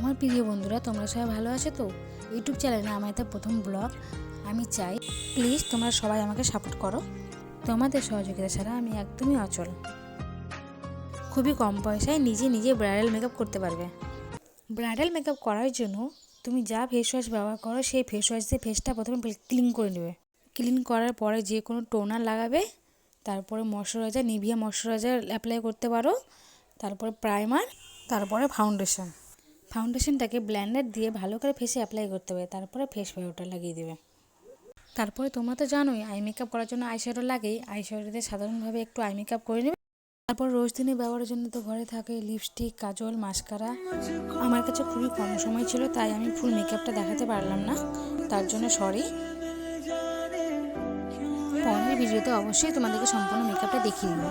আমার প্রিয় বন্ধুরা, তোমরা সবাই ভালো আছো তো? ইউটিউব চ্যানেলে আমার এটা প্রথম ব্লগ আমি চাই প্লিজ তোমরা সবাই আমাকে সাপোর্ট করো। তোমাদের সহযোগিতা ছাড়া আমি একদমই অচল। খুবই কম পয়সায় নিজে নিজে ব্রাইডাল মেকআপ করতে পারবে। ব্রাইডাল মেকআপ করার জন্য তুমি যা ফেস ওয়াশ ব্যবহার করো, সেই ফেস ওয়াশ দিয়ে ফেসটা প্রথমে ক্লিন করে নেবে। ক্লিন করার পরে যে কোনো টোনার লাগাবে, তারপরে ময়শ্চারাইজার নিভিয়া ময়শ্চারাইজার অ্যাপ্লাই করতে পারো, তারপরে প্রাইমার তারপরে ফাউন্ডেশন ফাউন্ডেশনটাকে ব্ল্যান্ডার দিয়ে ভালো করে ফেসে অ্যাপ্লাই করতে হবে, তারপরে ফেস পাউডার লাগিয়ে দেবে। তারপরে তোমরা তো জানোই আই মেকআপ করার জন্য আই শ্যাডো লাগেই আই শ্যাডোতে সাধারণভাবে একটু আই মেকআপ করে নেবে। তারপর রোজ দিনে ব্যবহারের জন্য তো ঘরে থাকে লিপস্টিক কাজল মাস্কারা আমার কাছে খুবই কম সময় ছিল, তাই আমি ফুল মেকআপটা দেখাতে পারলাম না। তার জন্য সরি পরের ভিডিওতে অবশ্যই তোমাদেরকে সম্পূর্ণ মেকআপটা দেখিয়ে দেবো